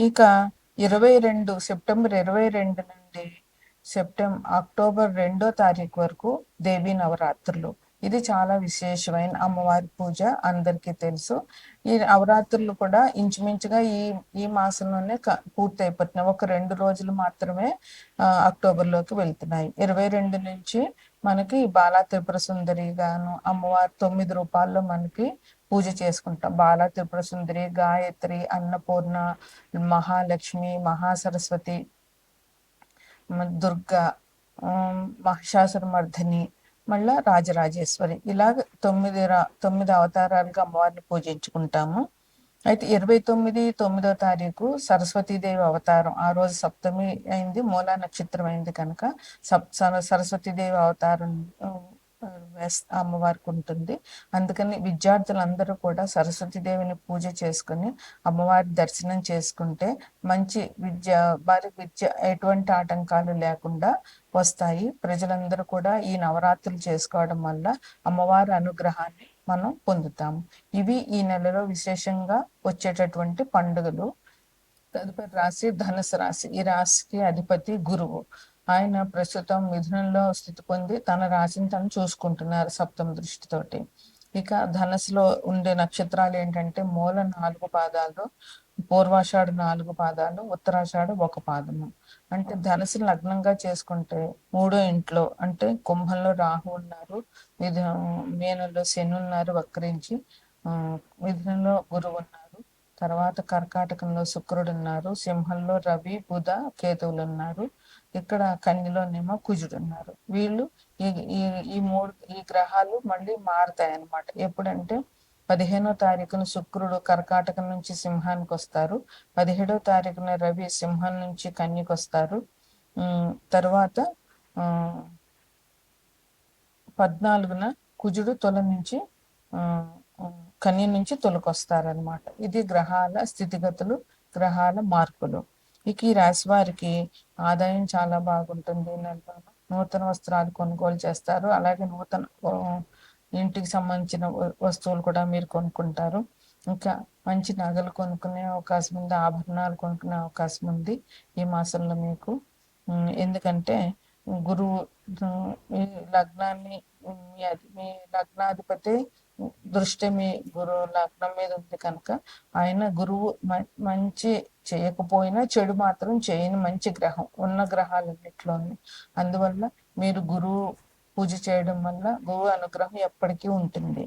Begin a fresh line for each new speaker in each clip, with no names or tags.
ఇక ఇరవై రెండు సెప్టెంబర్ ఇరవై రెండు నుండి సెప్టెంబర్ అక్టోబర్ రెండో తారీఖు వరకు దేవీ నవరాత్రులు. ఇది చాలా విశేషమైన అమ్మవారి పూజ అందరికీ తెలుసు. ఈ నవరాత్రులు కూడా ఇంచుమించుగా ఈ ఈ మాసంలోనే క- పూర్తి అయిపోతున్నాయి ఒక రెండు రోజులు మాత్రమే అక్టోబర్లోకి వెళ్తున్నాయి. ఇరవై రెండు నుంచి మనకి బాలా త్రిపుర సుందరి గాను అమ్మవారి తొమ్మిది రూపాల్లో మనకి పూజ చేసుకుంటాం. బాలా త్రిపుర సుందరి గాయత్రి అన్నపూర్ణ మహాలక్ష్మి మహాసరస్వతి దుర్గా ఉమ్, మహిషాసురమర్ధిని మళ్ళా రాజరాజేశ్వరి. ఇలాగ తొమ్మిది రా తొమ్మిది అవతారాలుగా అమ్మవారిని పూజించుకుంటాము. అయితే ఇరవై తొమ్మిది తొమ్మిదో తారీఖు సరస్వతీదేవి అవతారం. ఆ రోజు సప్తమి అయింది మూలా నక్షత్రం అయింది కనుక సప్ సర- సరస్వతీదేవి అవతారం అమ్మవారికి ఉంటుంది. అందుకని విద్యార్థులందరూ కూడా సరస్వతీదేవిని పూజ చేసుకుని అమ్మవారి దర్శనం చేసుకుంటే మంచి విద్య వారి విద్య ఎటువంటి ఆటంకాలు లేకుండా వస్తాయి. ప్రజలందరూ కూడా ఈ నవరాత్రులు చేసుకోవడం వల్ల అమ్మవారి అనుగ్రహాన్ని మనం పొందుతాము. ఇవి ఈ నెలలో విశేషంగా వచ్చేటటువంటి పండుగలు. తదుపరి రాశి ధనుసు రాశి. ఈ రాశికి అధిపతి గురువు. ఆయన ప్రస్తుతం మిథునంలో స్థితి పొంది తన రాశిని తను చూసుకుంటున్నారు సప్తమ దృష్టితోటి. ఇక ధనస్సులో ఉండే నక్షత్రాలు ఏంటంటే మూల నాలుగు పాదాలు పూర్వాషాఢ నాలుగు పాదాలు ఉత్తరాషాఢ ఒక పాదము. అంటే ధనసు లగ్నంగా చేసుకుంటే మూడో ఇంట్లో అంటే కుంభంలో రాహు ఉన్నారు మిథు మీనంలో శని ఉన్నారు వక్రించి మిథునంలో గురువు ఉన్నారు. తర్వాత కర్కాటకంలో శుక్రుడు ఉన్నారు సింహంలో రవి బుధ కేతువులు ఉన్నారు. ఇక్కడ కన్యలోనేమో కుజుడు ఉన్నారు వీళ్ళు ఈ ఈ మూడు ఈ గ్రహాలు మళ్ళీ మారుతాయి అన్నమాట ఎప్పుడంటే పదిహేనో తారీఖున శుక్రుడు కర్కాటకం నుంచి సింహానికి వస్తారు. పదిహేడో తారీఖున రవి సింహం నుంచి కన్యకు వస్తారు. తర్వాత పద్నాలుగున కుజుడు తొల నుంచి కన్య నుంచి తొలకొస్తారనమాట ఇది గ్రహాల స్థితిగతులు గ్రహాల మార్పులు. ఇక ఈ రాశి వారికి ఆదాయం చాలా బాగుంటుంది నూతన వస్త్రాలు కొనుగోలు చేస్తారు. అలాగే నూతన ఇంటికి సంబంధించిన వ- వస్తువులు కూడా మీరు కొనుక్కుంటారు. ఇంకా మంచి నగలు కొనుక్కునే అవకాశం ఉంది. ఆభరణాలు కొనుక్కునే అవకాశం ఉంది ఈ మాసంలో మీకు. ఎందుకంటే గురువు మీ లగ్నాన్ని మీ మీ లగ్నాధిపతి దృష్టి మీ గురువు లగ్నం మీద ఉంది కనుక ఆయన గురువు మ- మంచి చేయకపోయినా చెడు మాత్రం చేయని మంచి గ్రహం ఉన్న గ్రహాలన్నిట్లోని. అందువల్ల మీరు గురువు పూజ చేయడం వల్ల గురువు అనుగ్రహం ఎప్పటికీ ఉంటుంది.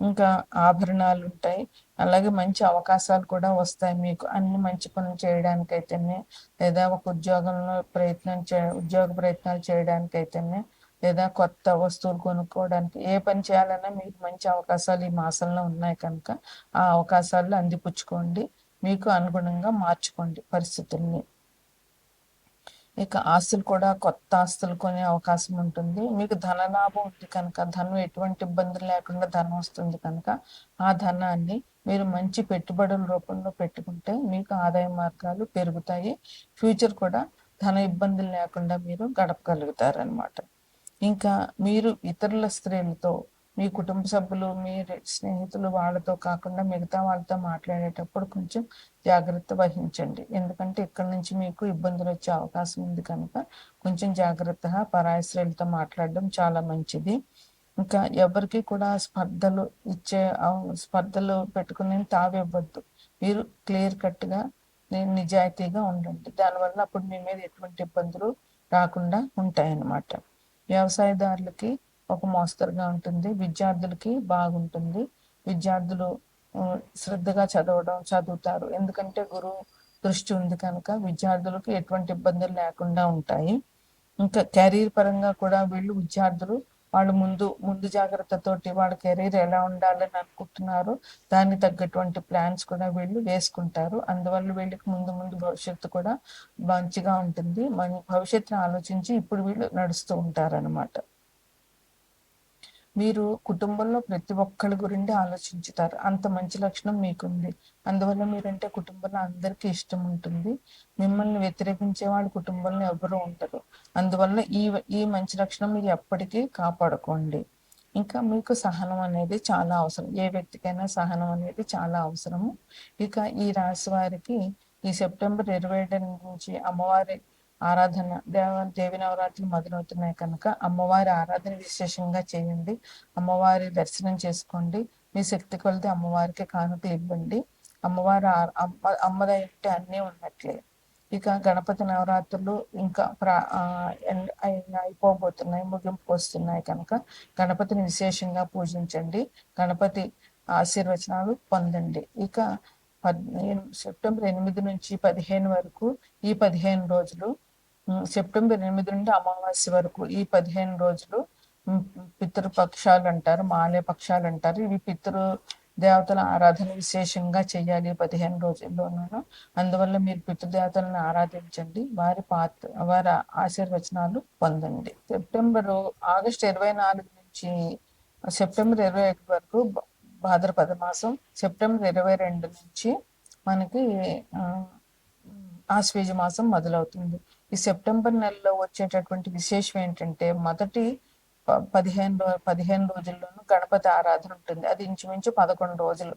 ఇంకా ఆభరణాలు ఉంటాయి అలాగే మంచి అవకాశాలు కూడా వస్తాయి మీకు. అన్ని మంచి పనులు చేయడానికైతేనే లేదా ఒక ఉద్యోగంలో ప్రయత్నం చే ఉద్యోగ ప్రయత్నాలు చేయడానికైతేనే లేదా కొత్త వస్తువులు కొనుక్కోవడానికి ఏ పని చేయాలన్నా మీకు మంచి అవకాశాలు ఈ మాసంలో ఉన్నాయి కనుక ఆ అవకాశాలు అందిపుచ్చుకోండి. మీకు అనుగుణంగా మార్చుకోండి పరిస్థితుల్ని. ఇక ఆస్తులు కూడా కొత్త ఆస్తులు కొనే అవకాశం ఉంటుంది. మీకు ధన లాభం ఉంది కనుక ధనం ఎటువంటి ఇబ్బందులు లేకుండా ధనం వస్తుంది కనుక ఆ ధనాన్ని మీరు మంచి పెట్టుబడుల రూపంలో పెట్టుకుంటే మీకు ఆదాయ మార్గాలు పెరుగుతాయి. ఫ్యూచర్ కూడా ధన ఇబ్బందులు లేకుండా మీరు గడపగలుగుతారనమాట ఇంకా మీరు ఇతరుల స్త్రీలతో మీ కుటుంబ సభ్యులు మీ స్నేహితులు వాళ్ళతో కాకుండా మిగతా వాళ్ళతో మాట్లాడేటప్పుడు కొంచెం జాగ్రత్త వహించండి. ఎందుకంటే ఇక్కడ నుంచి మీకు ఇబ్బందులు వచ్చే అవకాశం ఉంది కనుక కొంచెం జాగ్రత్తగా పరాయశ్రయులతో మాట్లాడడం చాలా మంచిది. ఇంకా ఎవరికి కూడా స్పర్ధలు ఇచ్చే స్పర్ధలు పెట్టుకుని తావివ్వద్దు. మీరు క్లియర్ కట్గా నిజాయితీగా ఉండండి. దానివల్ల అప్పుడు మీ మీద ఎటువంటి ఇబ్బందులు రాకుండా ఉంటాయన్నమాట. వ్యవసాయదారులకి ఒక మోస్తరుగా ఉంటుంది. విద్యార్థులకి బాగుంటుంది. విద్యార్థులు శ్రద్ధగా చదవడం చదువుతారు. ఎందుకంటే గురువు దృష్టి ఉంది కనుక విద్యార్థులకు ఎటువంటి ఇబ్బందులు లేకుండా ఉంటాయి. ఇంకా కెరీర్ పరంగా కూడా వీళ్ళు విద్యార్థులు వాళ్ళు ముందు ముందు జాగ్రత్తతోటి వాళ్ళ కెరీర్ ఎలా ఉండాలని అనుకుంటున్నారు దానికి తగ్గటువంటి ప్లాన్స్ కూడా వీళ్ళు వేసుకుంటారు. అందువల్ల వీళ్ళకి ముందు ముందు భవిష్యత్తు కూడా మంచిగా ఉంటుంది. మన భవిష్యత్తును ఆలోచించి ఇప్పుడు వీళ్ళు నడుస్తూ ఉంటారనమాట మీరు కుటుంబంలో ప్రతి ఒక్కరి గురించి ఆలోచించుతారు. అంత మంచి లక్షణం మీకుంది. అందువల్ల మీరంటే కుటుంబంలో అందరికీ ఇష్టం ఉంటుంది. మిమ్మల్ని వ్యతిరేకించే వాళ్ళు కుటుంబంలో ఎవరు ఉంటారు అందువల్ల ఈ ఈ మంచి లక్షణం మీరు ఎప్పటికీ కాపాడుకోండి. ఇంకా మీకు సహనం అనేది చాలా అవసరం. ఏ వ్యక్తికైనా సహనం అనేది చాలా అవసరము. ఇక ఈ రాశి వారికి ఈ సెప్టెంబర్ ఇరవై ఏడు నుంచి అమ్మవారి ఆరాధన దేవ దేవి నవరాత్రులు మొదలవుతున్నాయి కనుక అమ్మవారి ఆరాధన విశేషంగా చేయండి. అమ్మవారి దర్శనం చేసుకోండి. మీ శక్తి కొలితే అమ్మవారికి కానుకలు ఇవ్వండి. అమ్మవారి అమ్మ అమ్మదయంటే అన్నీ ఉన్నట్లే. ఇక గణపతి నవరాత్రులు ఇంకా ప్రా అయిపోబోతున్నాయి ముగింపు వస్తున్నాయి కనుక గణపతిని విశేషంగా పూజించండి. గణపతి ఆశీర్వచనాలు పొందండి. ఇక సెప్టెంబర్ ఎనిమిది నుంచి పదిహేను వరకు ఈ పదిహేను రోజులు సెప్టెంబర్ ఎనిమిది నుండి అమావాస్య వరకు ఈ పదిహేను రోజులు పితృపక్షాలు అంటారు మాలే పక్షాలు అంటారు ఇవి పితృ దేవతల ఆరాధన విశేషంగా చేయాలి పదిహేను రోజుల్లోనూ. అందువల్ల మీరు పితృదేవతలను ఆరాధించండి. వారి పాత్ర వారి ఆశీర్వచనాలు పొందండి. సెప్టెంబరు ఆగస్ట్ ఇరవై నాలుగు నుంచి సెప్టెంబర్ ఇరవై ఒకటి వరకు భాద్రపద మాసం సెప్టెంబర్ ఇరవై రెండు నుంచి మనకి ఆశ్వేజ మాసం మొదలవుతుంది. ఈ సెప్టెంబర్ నెలలో వచ్చేటటువంటి విశేషం ఏంటంటే మొదటి పదిహేను పదిహేను రోజుల్లోనూ గణపతి ఆరాధన ఉంటుంది. అది ఇంచుమించు పదకొండు రోజులు.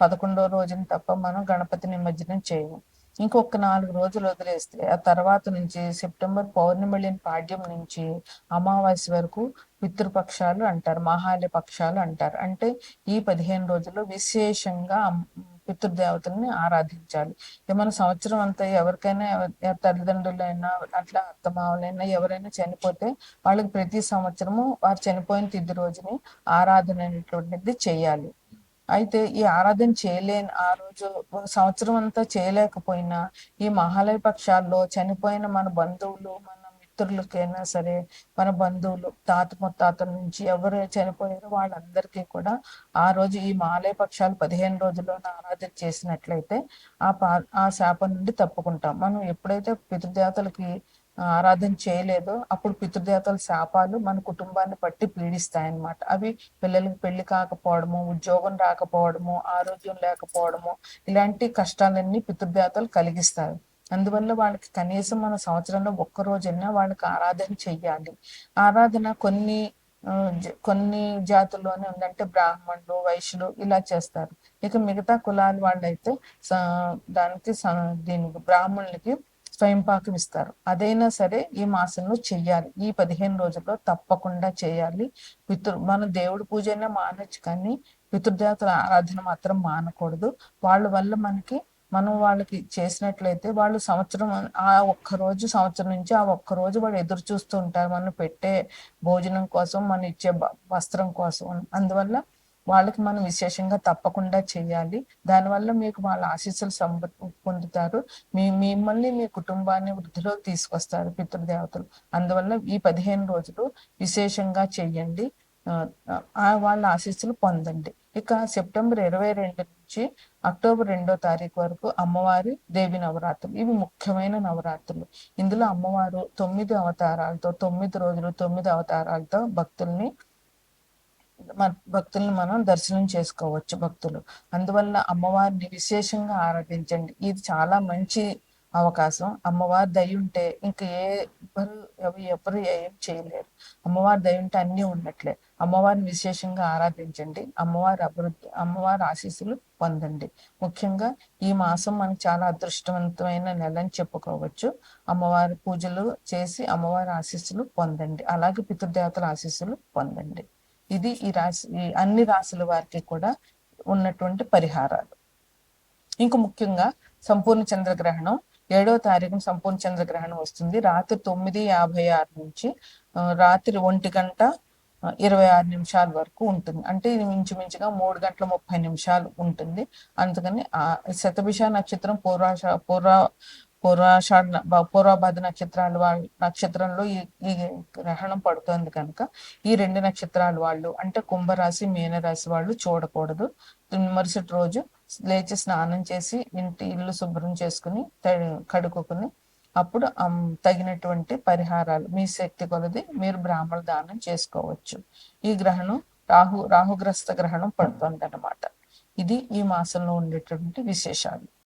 పదకొండో రోజున తప్ప మనం గణపతి నిమజ్జనం చేయము. ఇంకొక నాలుగు రోజులు వదిలేస్తే ఆ తర్వాత నుంచి సెప్టెంబర్ పౌర్ణమిళిన పాడ్యం నుంచి అమావాస్య వరకు పితృపక్షాలు అంటారు మహాలయ పక్షాలు అంటారు. అంటే ఈ పదిహేను రోజుల్లో విశేషంగా పితృదేవతల్ని ఆరాధించాలి. ఏమైనా సంవత్సరం అంతా ఎవరికైనా తల్లిదండ్రులైనా అట్లా అత్తమావులైనా ఎవరైనా చనిపోతే వాళ్ళకి ప్రతి సంవత్సరము వారు చనిపోయిన తిద్ది రోజుని ఆరాధన అనేటువంటిది చేయాలి. అయితే ఈ ఆరాధన చేయలేని ఆ రోజు సంవత్సరం అంతా చేయలేకపోయినా ఈ మహాలయ పక్షాల్లో చనిపోయిన మన బంధువులు మన మిత్రులకైనా సరే మన బంధువులు తాత ముత్తాతల నుంచి ఎవరు చనిపోయారో వాళ్ళందరికీ కూడా ఆ రోజు ఈ మాలయ పక్షాలు పదిహేను రోజుల్లోనే ఆరాధన చేసినట్లయితే ఆ పా ఆ శాపం నుండి తప్పుకుంటాం. మనం ఎప్పుడైతే పితృదేవతలకి ఆరాధన చేయలేదో అప్పుడు పితృదేవతల శాపాలు మన కుటుంబాన్ని పట్టి పీడిస్తాయన్నమాట. అవి పిల్లలకి పెళ్ళి కాకపోవడము ఉద్యోగం రాకపోవడము ఆరోగ్యం లేకపోవడము ఇలాంటి కష్టాలన్నీ పితృదేవతలు కలిగిస్తాయి అందువల్ల వాళ్ళకి కనీసం మన సంవత్సరంలో ఒక్క రోజైనా వాళ్ళకి ఆరాధన చెయ్యాలి. ఆరాధన కొన్ని కొన్ని జాతుల్లోనే ఉందంటే బ్రాహ్మణులు వైశ్యులు ఇలా చేస్తారు. ఇక మిగతా కులాల వాళ్ళైతే దానికి దీనికి బ్రాహ్మణులకి స్వయంపాకం ఇస్తారు. అదైనా సరే ఈ మాసంలో చెయ్యాలి. ఈ పదిహేను రోజుల్లో తప్పకుండా చేయాలి పితృ మన దేవుడి పూజ అయినా మానచ్చు కానీ పితృదేవతల ఆరాధన మాత్రం మానకూడదు. వాళ్ళ వల్ల మనకి మనం వాళ్ళకి చేసినట్లయితే వాళ్ళు సంవత్సరం ఆ ఒక్క రోజు సంవత్సరం నుంచి ఆ ఒక్క రోజు వాళ్ళు ఎదురు చూస్తూ ఉంటారు. మనం పెట్టే భోజనం కోసం మనం ఇచ్చే వస్త్రం కోసం. అందువల్ల వాళ్ళకి మనం విశేషంగా తప్పకుండా చేయాలి. దానివల్ల మీకు వాళ్ళ ఆశీస్సులు సంప పొందుతారు. మీ మిమ్మల్ని మీ కుటుంబాన్ని వృద్ధిలో తీసుకొస్తారు పితృదేవతలు. అందువల్ల ఈ పదిహేను రోజులు విశేషంగా చెయ్యండి వాళ్ళ ఆశీస్సులు పొందండి. ఇక సెప్టెంబర్ ఇరవై రెండు నుంచి అక్టోబర్ రెండో తారీఖు వరకు అమ్మవారి దేవి నవరాత్రులు. ఇవి ముఖ్యమైన నవరాత్రులు. ఇందులో అమ్మవారు తొమ్మిది అవతారాలతో తొమ్మిది రోజులు తొమ్మిది అవతారాలతో భక్తుల్ని భక్తుల్ని మనం దర్శనం చేసుకోవచ్చు భక్తులు. అందువల్ల అమ్మవారిని విశేషంగా ఆరాధించండి. ఇది చాలా మంచి అవకాశం. అమ్మవారి దయ ఉంటే ఇంకా ఏ ఎవరు ఎవరు ఏం చేయలేరు. అమ్మవారి దయ ఉంటే అన్నీ ఉన్నట్లే అమ్మవారిని విశేషంగా ఆరాధించండి. అమ్మవారి అభివృద్ధి అమ్మవారి ఆశీస్సులు పొందండి. ముఖ్యంగా ఈ మాసం మనకు చాలా అదృష్టవంతమైన నెల అని చెప్పుకోవచ్చు. అమ్మవారి పూజలు చేసి అమ్మవారి ఆశీస్సులు పొందండి. అలాగే పితృదేవతల ఆశీస్సులు పొందండి. ఇది ఈ రాశి ఈ అన్ని రాశుల వారికి కూడా ఉన్నటువంటి పరిహారాలు. ఇంకా ముఖ్యంగా సంపూర్ణ చంద్రగ్రహణం ఏడవ తారీఖున సంపూర్ణ చంద్రగ్రహణం వస్తుంది. రాత్రి తొమ్మిది యాభై ఆరు నుంచి రాత్రి ఒంటి గంట ఇరవై ఆరు నిమిషాల వరకు ఉంటుంది. అంటే ఇది మించుమించుగా మూడు గంటల ముప్పై నిమిషాలు ఉంటుంది. అందుకని ఆ శతభిష నక్షత్రం పూర్వాష పూర్వ పూర్వాషాఢ న- పూర్వభాద నక్షత్రాలు వాళ్ళ నక్షత్రంలో ఈ ఈ గ్రహణం పడుతుంది కనుక ఈ రెండు నక్షత్రాలు వాళ్ళు అంటే కుంభరాశి మీనరాశి వాళ్ళు చూడకూడదు. మరుసటి రోజు లేచి స్నానం చేసి ఇంటి ఇల్లు శుభ్రం చేసుకుని త- అప్పుడు తగినటువంటి పరిహారాలు మీ శక్తి కొలది మీరు బ్రాహ్మణ దానం చేసుకోవచ్చు. ఈ గ్రహణం రాహు రాహుగ్రస్త గ్రహణం పడుతుంది అన్నమాట ఇది ఈ మాసంలో ఉండేటువంటి విశేషాలు.